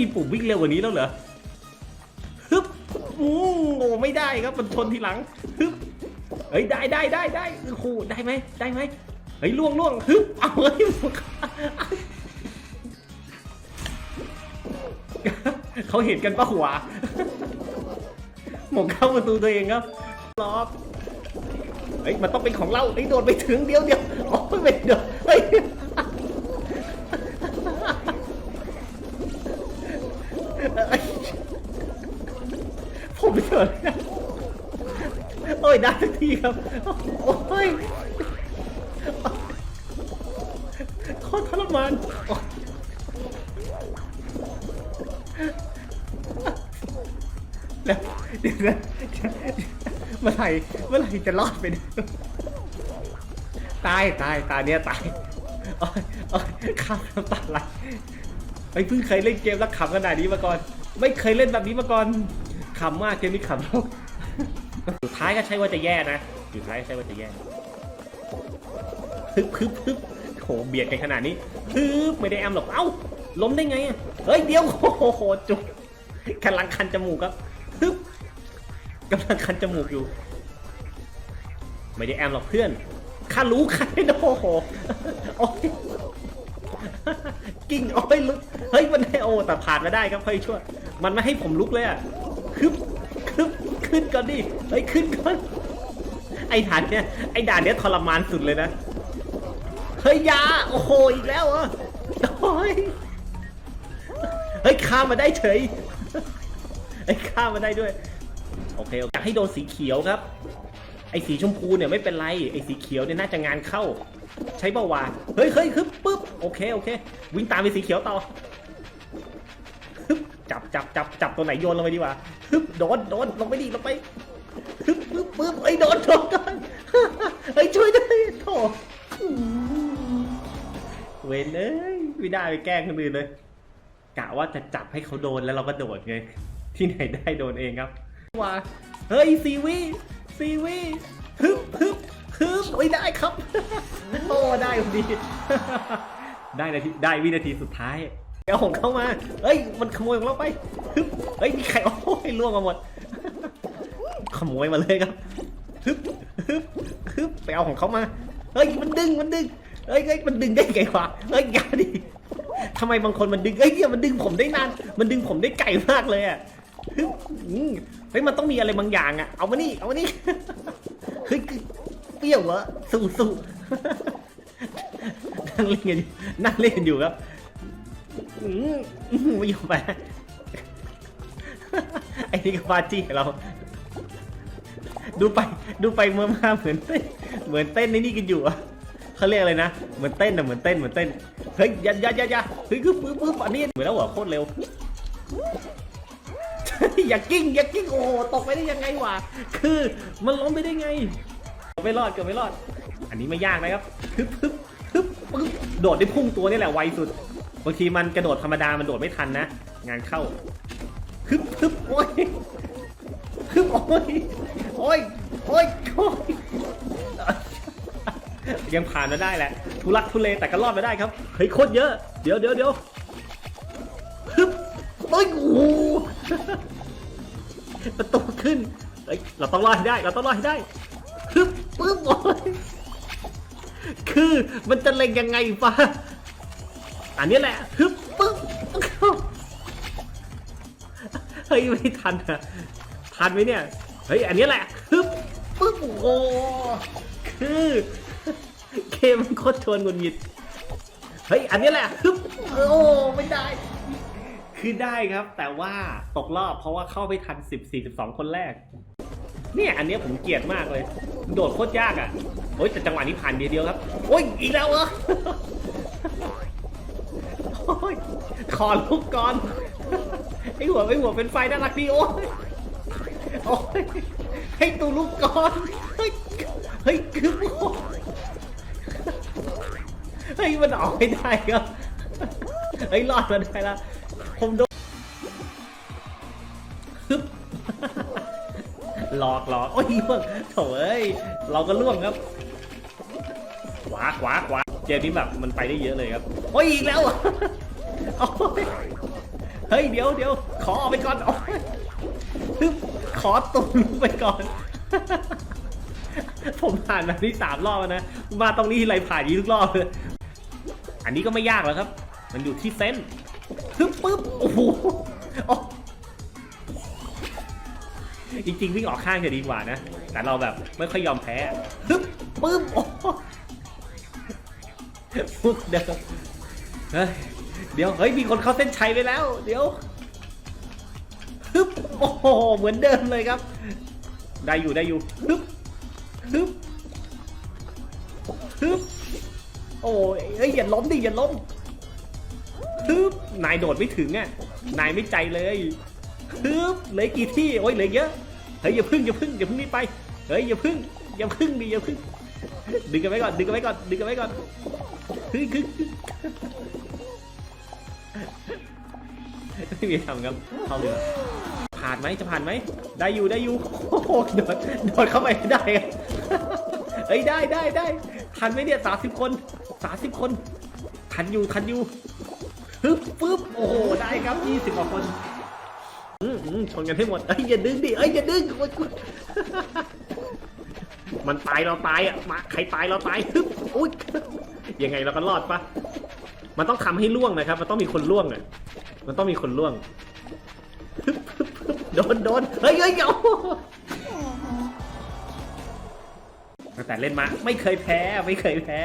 มีปุ่มวิ่งเร็วกว่านี้แล้วเหรอฮึบอู้โอ้ไม่ได้ครับมันชนทีหลังฮึบเฮ้ยได้ได้ได้ได้โอ้โหได้ไหมได้ไหมเฮ้ยล่วงล่วงฮึบเอาเฮ้ยเขาเห็นกันปะหัวหมกเข้าประตูตัวเองครับรอบเฮ้ยมันต้องเป็นของเราเฮ้ยโดดไปถึงเดียวเดียวโอ้ยไม่เดีย ผมไม่เถิดโอ้ยได้สักทีครับ โอ้ยโคตรทรมานแล้วเดี๋ยวนะเมื่อไหร่เมื่อไหร่จะรอดไปเนี่ยตายตายตายเนี่ยตายโอ้ยโอ้ยข้ามน้ำตาไหลไอ้เพิ่งเคยเล่นเกมแล้วขำขนาดนี้มาก่อน ไม่เคยเล่นแบบนี้มาก่อนขำมากเกมนี้ขำแล้วสุดท้ายก็ใช่ว่าจะแย่นะสุดท้ายก็ใช่ว่าจะแย่ฮึบฮึบฮึบโหเบียดกันขนาดนี้ฮึบไม่ได้แอมหรอกเอ้าล้มได้ไงอะเฮ้ยเดี๋ยวโอ้โหจุกกำลังคันจมูกครับฮึบกำลังคันจมูกอยู่ ไม่ได้แอมหรอกเพื่อนข้ารู้ใครโอ้โหโอ้ยกิ้งโอ้ยลุกเฮ้ยมันให้โอ้แต่ผ่านมาได้ครับเฮ้ยช่วย มันไม่ให้ผมลุกเลยอะคึบคึบขึ้นก่อนดิเฮ้ยขึ้นก่อน ไอ้ด่านเนี้ยไอ้ด่านเนี้ยทรมานสุดเลยนะ เฮ้ยยาโอ้โหอีกแล้วเหรอโอ้ยเฮ้ยข้ามมาได้เฉยเฮ้ยข้ามมาได้ด้วยโอเคอยากให้โดนสีเขียวครับ ไอ้สีชมพูเนี่ยไม่เป็นไร ไอ้สีเขียวเนี่ยน่าจะงานเข้า ใช้เบาวาเฮ้ยเฮ้ยฮึบปึ๊บ โอเค โอเค วิ่งตามไปสีเขียวต่อ จับจับจับจับตัวไหนโยนลงไปดีกว่าฮึบโดนโดนลงไปดิลงไปฮึบปึ๊บปึ๊บเอ้ยโดนโดนกันเฮ้ยช่วยด้วยโถเวนเอ้ยไม่ได้ไปแกล้งคนอื่นเลยกะว่าจะจับให้เขาโดนแล้วเราก็โดดไงที่ไหนได้โดนเองครับว่าเฮ้ยซีวีซีวีฮึบฮึบฮึบไม่ได้ครับโอ้ได้พอดีได้นาทีได้วินาทีสุดท้าย เอาของเข้ามา เฮ้ย มันขโมยของเราไป เฮ้ย มีใครโอ้ยล่วงมาหมด ขโมยมาเลยครับฮึบฮึบฮึบไปเอาของเขามา เฮ้ย มันดึง มันดึง เฮ้ยเฮ้ยมันดึงได้ไงวะ เฮ้ยอย่าดิทำไมบางคนมันดึงเฮ้ยเนี่ยมันดึงผมได้นาน มันดึงผมได้ไกลมากเลยอะฮึบอืมเฮ้ย มันต้องมีอะไรบางอย่างอะ เอามานี่ เอามานี่ เฮ้ย เปรี้ยวเหรอสู้สู้นั่งเล่นกันอยู่ นั่งเล่นกันอยู่ครับ อืมอืมไม่ยอมไปไอ้นี่ก็บาจี้เรา ดูไปดูไปเมื่อมาเหมือนเต้นเหมือนเต้นในนี่กันอยู่อะเขาเรียกอะไรนะเหมือนเต้นอะเหมือนเต้นเหมือนเต้นเฮ้ยอย่าย่าย่าอย่าเฮ้ยคือปึ๊บปึ๊บอันนี้เหมือนแล้วเหรอโคตรเร็ว อย่ากิ้งอย่ากิ้งโอ้โหตกไปได้ยังไงวะคือมันล้มไปได้ไงไม่รอดเกือบไม่รอด อันนี้ไม่ยากนะครับฮึบฮึบฮึบปึ๊บโดดได้พุ่งตัวนี่แหละไวสุด บางทีมันกระโดดธรรมดา มันโดดไม่ทันนะ งานเข้าฮึบฮึบโอ้ยคือโอ้ยโอ้ยโอ้ยโอ้ยยังผ่านมาได้แหละ ทุลักทุเลแต่ก็รอดมาได้ครับ เฮ้ยโคตรเยอะ เดี๋ยวเดี๋ยวเดี๋ยวฮึบเฮ้ยโอ้ประตูขึ้นเฮ้ยเราต้องรอดให้ได้ เราต้องรอดให้ได้ฮึบปึ๊บโอ้ยคือมันจะเล็งยังไงฟ้า อันนี้แหละฮึบปึ๊บเฮ้ยไม่ทันอะทันไหมเนี่ยเฮ้ยอันนี้แหละฮึบปึ๊บโอ้คือเกมมันโคตรชวนงุนงิดเฮ้ยอันนี้แหละฮึบโอ้ไม่ได้ คือได้ครับ แต่ว่าตกรอบเพราะว่าเข้าไม่ทัน14 12คนแรก เนี่ยอันนี้ผมเกลียดมากเลย โดดโคตรยากอะโอ้ยแต่จังหวะนี้ผ่านเดียวเดียวครับ โอ้ยอีกแล้วเหรอ ยขอลุกก่อนไอหัวไอหัวเป็นไฟน่ารักดีโอ้ยโอ้ยให้ตูลุกก่อนเฮ้ยเฮ้ยคือโอ้ยเฮ้ยมันออกไม่ได้ครับเฮ้ยรอดมาได้ล้วผมโดนฮึบหลอกหลอกโอ้ยล่วงโถ่เอ้ยเราก็ล่วงครับขวาขวาขวา เกมนี้แบบมันไปได้เยอะเลยครับโอ้ยอีกแล้วเฮ้ยเดี๋ยวเดี๋ยวขอออกไปก่อนโอ๊ยฮึบขอตุนไปก่อน ผมผ่านแบบนี้สามรอบแล้วนะ มาตรงนี้ไรผ่านยางนี้ทุกรอบเลยอันนี้ก็ไม่ยากแล้วครับ มันอยู่ที่เซนส์ฮึบปึ๊บโอ้โหจริงๆวิ่งออกข้างจะดีกว่านะ แต่เราแบบไม่ค่อยยอมแพ้ฮึบปึ๊บโอ้ มุกเดิมเฮ้ยเดี๋ยว เฮ้ย มีคนเข้าเส้นชัยไปแล้ว เดี๋ยวฮึบโอ้โห เหมือนเดิมเลยครับ ได้อยู่ได้อยู่ฮึบฮึบฮึบโอ้ยเอ้ยอย่าล้มดิอย่าล้มฮึบนายโดดไม่ถึงอะ นายไม่ใจเลยฮึบเหลือกี่ที่ โอ้ยเหลือเยอะ เฮ้ยอย่าพึ่งอย่าพึ่งอย่าพึ่งรีบไป เฮ้ยอย่าพึ่งอย่าพึ่งดิอย่าพึ่ง ดึงกันไว้ก่อนดึงกันไว้ก่อนดึงกันไว้ก่อน ไม่มีทำครับเข้าเลยผ่านไหมจะผ่านไหมได้อยู่ได้อยู่โอ้โหโดดโดดเข้าไปได้เอ้ยได้ได้ได้ทันไหมเนี่ยสาสิบคนสาสิบคน ทันอยู่ทันอยู่ฮึบปึ๊บโอ้โหได้ครับยี่สิบกว่าคนอืมอืมชนกันให้หมดเอ้ยอย่าดึงดิเอ้ยอย่าดึงโอ๊ยมันตายเราตายอะมาใครตายเราตายฮึบอุ้ย ยังไงเราก็รอดปะมันต้องทำให้ล่วงนะครับ มันต้องมีคนล่วงอะ มันต้องมีคนล่วง โดนโดนเฮ้ยเฮ้ยเอาแต่เล่นมาไม่เคยแพ้ไม่เคยแพ้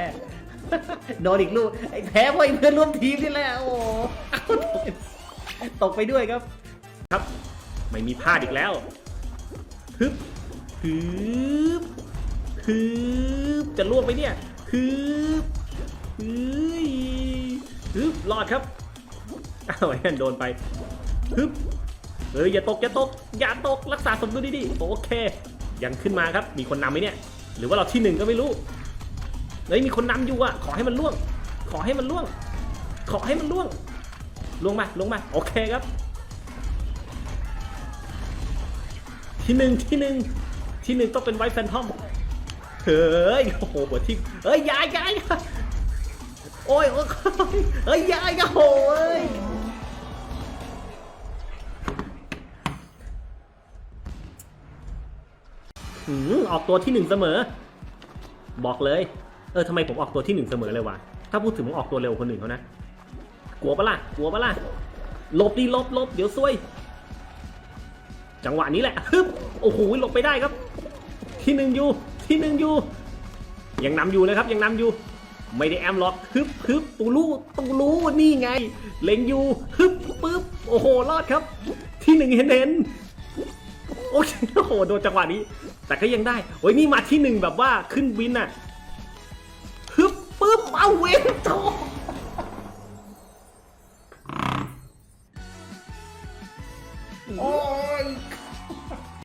โดนอีกลูกไอ้แพ้เพราะไอ้เพื่อนร่วมทีมนี่แหละโอ้โหเอ้าตกตกไปด้วยครับ ครับ ไม่มีพลาดอีกแล้วฮึบฮึบฮึบจะล่วงไปเนี่ยฮึบ ฮึยฮึบรอดครับอ้าวไอ้โดนไปฮึบเฮ้ยอย่าตกอย่าตกอย่าตกรักษาสมดุลดีๆโอเค ยังขึ้นมาครับ มีคนนำไหมเนี่ย หรือว่าเราที่หนึ่งก็ไม่รู้เฮ้ยมีคนนำอยู่อะขอให้มันล่วง ขอให้มันล่วง ขอให้มันล่วงลงมาลงมาโอเคครับ ที่หนึ่งที่หนึ่งที่หนึ่งต้องเป็นไวท์แฟนทอมเฮ้ยโอ้โหทิ่เฮ้ยยายยาย อ้ยโอ้ยเฮ้ยยายก็โหยหืมออกตัวที่หนึ่งเสมอ บอกเลย เออทำไมผมออกตัวที่หนึ่งเสมอเลยวะถ้าพูดถึงผมออกตัวเร็วกว่าคนอื่นเขานะกลัวปะล่ะกลัวปะล่ะหลบดิหลบหลบเดี๋ยวซวย จังหวะนี้แหละฮึบโอ้โหหลบไปได้ครับ ที่หนึ่งอยู่ที่หนึ่งอยู่ยังนำอยู่นะครับยังนำอยู่ ไม่ได้แอมล็อกฮึบฮึบตูรู้ตูรู้นี่ไง เล็งอยู่ฮึบปึ๊บโอ้โหรอดครับ ที่หนึ่งเห็นเห็นโอ้โหโดนจังหวะนี้ แต่ก็ยังได้โอ้ยนี่มาที่หนึ่งแบบว่าขึ้นวินอะฮึบปึ๊บเอาเวนโต